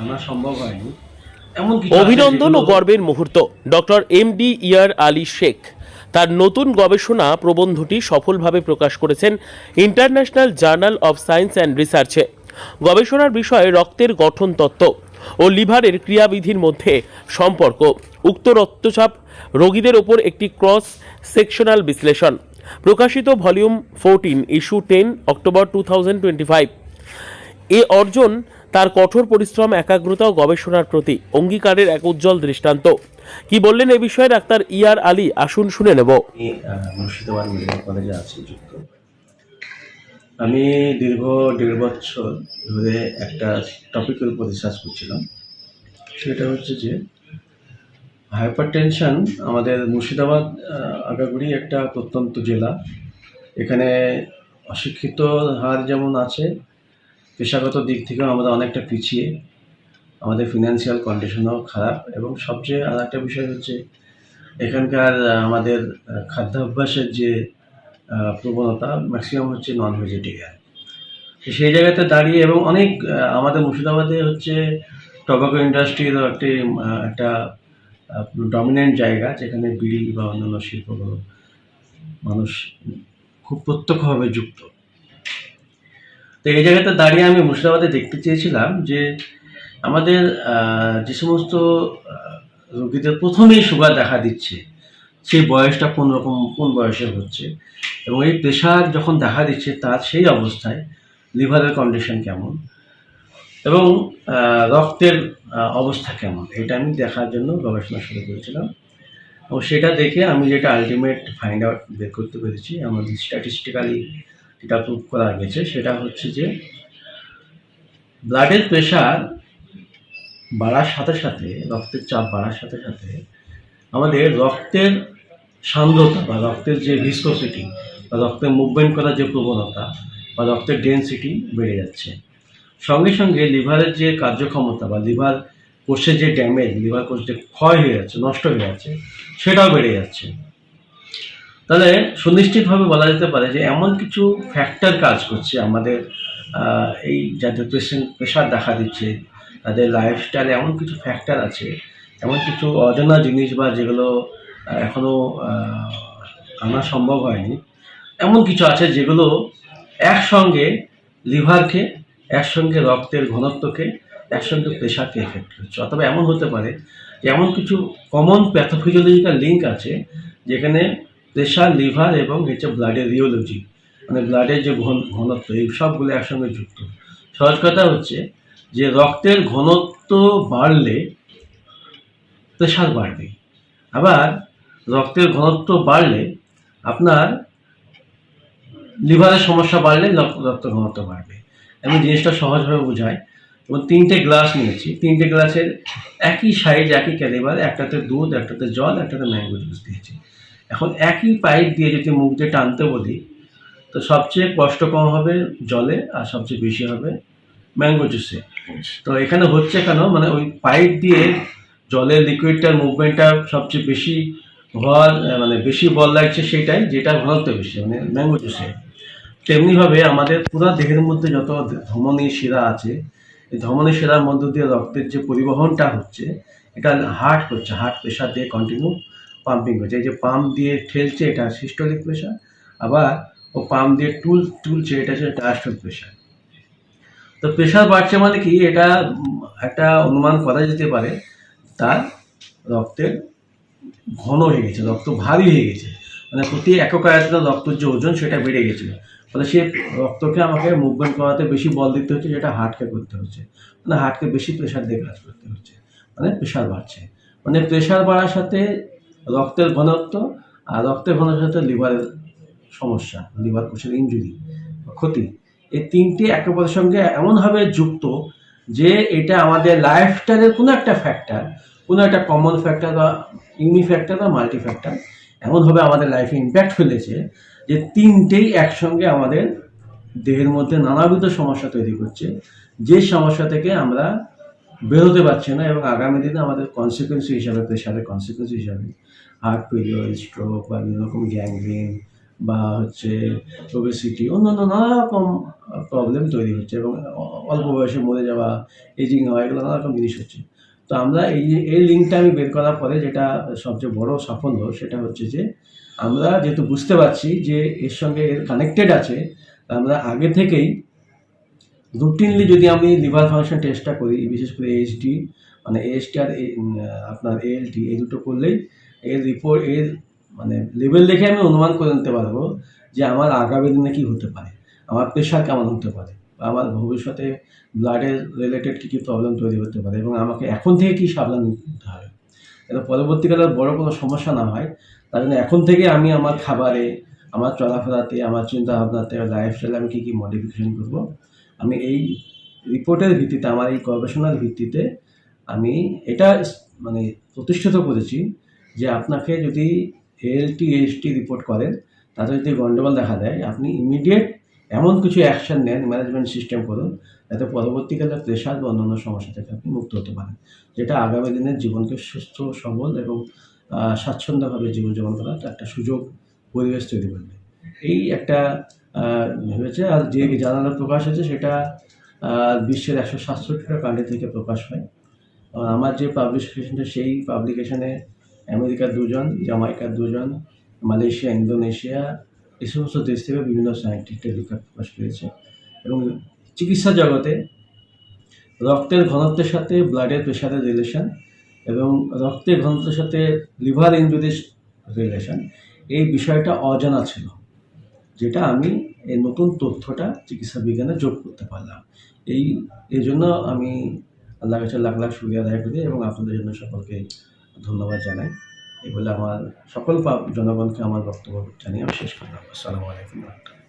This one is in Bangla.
আনা সম্ভব হয়নি। অভিনন্দন ও গর্বের মুহূর্ত। Doctor M D Yar Ali Sheikh তার নতুন গবেষণা প্রবন্ধটি সফলভাবে প্রকাশ করেছেন international journal of science and রিসার্চে। গবেষণার বিষয়ে রক্তের গঠন তত্ত্ব ও লিভারের ক্রিয়াবিধির মধ্যে সম্পর্ক উক্ত রক্তচাপ রোগীদের ওপর একটি ক্রস সেকশনাল বিশ্লেষণ। প্রকাশিত volume fourteen issue ten October two thousand twenty five. এ অর্জন তার কঠোর পরিশ্রম, একাগ্রতা ও গবেষণার প্রতি অঙ্গীকারের এক উজ্জ্বল দৃষ্টান্ত। কি বললেন এ বিষয়ে ডাক্তার ইয়ার আলী? আসুন শুনে নেব। মুর্শিদাবাদ কলেজে যুক্ত। আমি দীর্ঘ দেড় বছর ধরে একটা টপিকের উপর রিসার্চ করছিলাম। সেটা হচ্ছে যে হাইপার টেনশন আমাদের মুর্শিদাবাদ আগাগোড়ি একটা প্রত্যন্ত জেলা। এখানে অশিক্ষিত হার যেমন আছে পেশাগত দিক থেকেও আমরা অনেকটা পিছিয়ে। আমাদের ফিনান্সিয়াল কন্ডিশনও খারাপ এবং সবচেয়ে আর একটা বিষয় হচ্ছে, এখানকার আমাদের খাদ্যাভ্যাসের যে প্রবণতা ম্যাক্সিমাম হচ্ছে নন ভেজিটেরিয়ান সেই জায়গাতে দাঁড়িয়ে এবং অনেক আমাদের মুর্শিদাবাদে হচ্ছে টবাকো ইন্ডাস্ট্রির একটি একটা ডমিনেন্ট জায়গা, যেখানে বিড়ি বা অন্যান্য শিল্পগুলো মানুষ খুব প্রত্যক্ষভাবে যুক্ত। তো এই জায়গাতে দাঁড়িয়ে আমি মুর্শিদাবাদে দেখতে চেয়েছিলাম যে আমাদের যে সমস্ত রোগীদের প্রথমেই সুগার দেখা দিচ্ছে, সেই বয়সটা কোন রকম, কোন বয়সে হচ্ছে, এবং এই প্রেশার যখন দেখা দিচ্ছে তার সেই অবস্থায় লিভারের কন্ডিশন কেমন, এবং রক্তের অবস্থা কেমন, এটা আমি দেখার জন্য গবেষণা শুরু করেছিলাম, এবং সেটা দেখে আমি যেটা আলটিমেট ফাইন্ড আউট বের করতে পেরেছি আমাদের স্ট্যাটিস্টিক্যালি যেটা প্রুভ করা গেছে, সেটা হচ্ছে যে ব্লাডের প্রেশার বাড়ার সাথে সাথে, রক্তের চাপ বাড়ার সাথে সাথে আমাদের রক্তের সান্দ্রতা বা রক্তের যে ভিসকোসিটি বা রক্তের মুভমেন্ট করার যে প্রবণতা বা রক্তের ডেন্সিটি বেড়ে যাচ্ছে। সঙ্গে সঙ্গে লিভারের যে কার্যক্ষমতা বা লিভার কোষের যে ড্যামেজ লিভার কোষ যে ক্ষয় হয়ে যাচ্ছে, নষ্ট হয়ে যাচ্ছে, সেটাও বেড়ে যাচ্ছে। তাহলে সুনিশ্চিতভাবে বলা যেতে পারে যে এমন কিছু ফ্যাক্টর কাজ করছে আমাদের এই যাদের পেশেন্ট প্রেশার দেখা দিচ্ছে, তাদের লাইফস্টাইলে এমন কিছু ফ্যাক্টর আছে, এমন কিছু অজানা জিনিস বা যেগুলো এখনও আনা সম্ভব হয়নি, এমন কিছু আছে যেগুলো একসঙ্গে লিভারকে, একসঙ্গে রক্তের ঘনত্বকে, একসঙ্গে প্রেশারকে এফেক্ট করছে। অথবা এমন হতে পারে যে এমন কিছু কমন প্যাথোফিজিওলজিক্যাল লিঙ্ক আছে, যেখানে প্রেশার, লিভার এবং হচ্ছে ব্লাডের রিওলজি মানে ব্লাডের যে ঘন ঘনত্ব, এই সবগুলো একসঙ্গে যুক্ত। সহজ কথা হচ্ছে যে রক্তের ঘনত্ব বাড়লে প্রেশার বাড়বে। আবার রক্তের ঘনত্ব বাড়লে আপনার লিভারের সমস্যা বাড়লে রক- রক্ত ঘনত্ব বাড়বে। আমি জিনিসটা সহজভাবে বোঝাই। এবং তিনটে গ্লাস নিয়েছি। তিনটে গ্লাসের একই সাইজ একই ক্যালিবার একটাতে দুধ, একটাতে জল, একটাতে ম্যাঙ্গো জুস দিয়েছি। এখন একই পাইপ দিয়ে যদি মুখ দিয়ে টানতে বলি, তো সবচেয়ে কষ্ট কম হবে জলে আর সবচেয়ে বেশি হবে ম্যাঙ্গো জুসে তো এখানে হচ্ছে কেন? মানে ওই পাইপ দিয়ে জলের লিকুইডটার মুভমেন্টটা সবচেয়ে বেশি হওয়ার মানে বেশি বল লাগছে সেটাই, যেটা ঘনত্ব বেশি মানে ম্যাঙ্গো জুসে তেমনিভাবে আমাদের পুরো দেহের মধ্যে যত ধমনী শিরা আছে, এই ধমনী শিরার মধ্য দিয়ে রক্তের যে পরিবহনটা হচ্ছে, এটা হার্ট করছে হার্ট প্রেশার দিয়ে কন্টিনিউ পাম্পিং হচ্ছে, এই যে পাম্প দিয়ে ঠেলছে এটা সিস্টোলিক প্রেশার আবার ও পাম্প দিয়ে টুল তুলছে এটা হচ্ছে ডায়াস্টোলিক প্রেশার তো প্রেশার বাড়ছে মানে কি, এটা একটা অনুমান করা যেতে পারে, তার রক্তের ঘন হয়ে গেছে, রক্ত ভারী হয়ে গেছে মানে প্রতি একক আয়তনে রক্তের যে ওজন সেটা বেড়ে গেছিল। ফলে সে রক্তকে আমাকে মুভমেন্ট করাতে বেশি বল দিতে হচ্ছে, যেটা হার্টকে করতে হচ্ছে মানে হার্টকে বেশি প্রেশার দিয়ে কাজ করতে হচ্ছে মানে প্রেশার বাড়ছে। মানে প্রেশার বাড়ার সাথে রক্তের ঘনত্ব আর রক্তের ঘনত্বের সাথে লিভারের সমস্যা, লিভার কোষের ইঞ্জুরি ক্ষতি। এই তিনটি একে অপরের সঙ্গে এমনভাবে যুক্ত যে এটা আমাদের লাইফস্টাইলের কোনো একটা ফ্যাক্টর কোনো একটা কমন ফ্যাক্টর বা ইউনি ফ্যাক্টর বা মাল্টি ফ্যাক্টর এমনভাবে আমাদের লাইফে ইম্প্যাক্ট ফেলেছে যে তিনটেই একসঙ্গে আমাদের দেহের মধ্যে নানাবিধ সমস্যা তৈরি করছে। যে সমস্যা থেকে আমরা বেরোতে পারছি না এবং আগামী দিনে আমাদের কনসিকুয়েন্সি হিসাবে প্রেশারের কনসিকুয়েন্সি হিসাবে হার্ট ফেলিওর স্ট্রোক বা বিভিন্ন রকম গ্যাংগ্রিন বা হচ্ছে ওবেসিটি অন্যান্য নানা রকম প্রবলেম তৈরি হচ্ছে এবং অল্প বয়সে মরে যাওয়া এজিং হওয়া, এগুলো নানা রকম জিনিস হচ্ছে। তো আমরা এই এই লিঙ্কটা আমি বের করার পরে যেটা সবচেয়ে বড় সাফল্য সেটা হচ্ছে যে, আমরা যেহেতু বুঝতে পারছি যে এর সঙ্গে এর কানেক্টেড আছে, আমরা আগে থেকেই রুটিনলি যদি আমি লিভার ফাংশন টেস্টটা করি, বিশেষ করে এইচডি মানে এএসটি আর আপনার এএলটি এই দুটো করলেই এর রিপোর্ট এর মানে লেভেল দেখে আমি অনুমান করে নিতে পারব যে আমার আগামী দিনে কী হতে পারে, আমার প্রেশার কেমন হতে পারে, বা আমার ভবিষ্যতে ব্লাডের রিলেটেড কী কী প্রবলেম তৈরি হতে পারে এবং আমাকে এখন থেকে কী সাবধান নিতে হবে। এটা পরবর্তীকালে বড় কোনো সমস্যা না হয়, তার জন্য এখন থেকে আমি আমার খাবারে, আমার চলাফেরাতে, আমার চিন্তা ভাবনাতে লাইফস্টাইলে আমি কী কী মডিফিকেশন করব আমি এই রিপোর্টের ভিত্তিতে, আমার এই গবেষণার ভিত্তিতে আমি এটা মানে প্রতিষ্ঠিত করেছি যে আপনাকে যদি এএলটি এইচটি রিপোর্ট করেন, তাতে যদি গন্ডগোল দেখা দেয়, আপনি ইমিডিয়েট এমন কিছু অ্যাকশন নেন ম্যানেজমেন্ট সিস্টেম করুন, যাতে পরবর্তীকালে প্রেশার বা অন্যান্য সমস্যা থেকে আপনি মুক্ত হতে পারেন। যেটা আগামী দিনের জীবনকে সুস্থ, সবল এবং স্বাচ্ছন্দ্যভাবে জীবনযাপন করার একটা সুযোগ পরিবেশ তৈরি করবে। এই একটা ভেবেছে। আর যে জানালা প্রকাশ হয়েছে সেটা বিশ্বের একশো সাতষট্টিটা কান্ট্রি থেকে প্রকাশ হয়। আমার যে পাবলিকেশনটা সেই পাবলিকেশনে আমেরিকার দুজন, জামাইকার দুজন, মালয়েশিয়া, ইন্দোনেশিয়া, এই সমস্ত দেশ থেকে বিভিন্ন সায়েন্টিস্টের লেখা প্রকাশ পেয়েছে। এবং চিকিৎসা জগতে রক্তের ঘনত্বের সাথে ব্লাডের প্রেশারের রিলেশন এবং রক্তের ঘনত্বের সাথে লিভার ইঞ্জুরির রিলেশন এই বিষয়টা অজানা ছিল। যেটা আমি এই নতুন তথ্যটা চিকিৎসা বিজ্ঞানে যোগ করতে পারলাম। এই এই জন্য আমি আল্লাহ কাছে লাখ লাখ সুবিধা আদায় করি এবং আপনাদের জন্য সকলকে ধন্যবাদ জানাই। এই বলে আমার সকল জনগণকে আমার বক্তব্য জানিয়ে আমি শেষ করলাম। আসসালামু আলাইকুম রহমতুল্লাহ।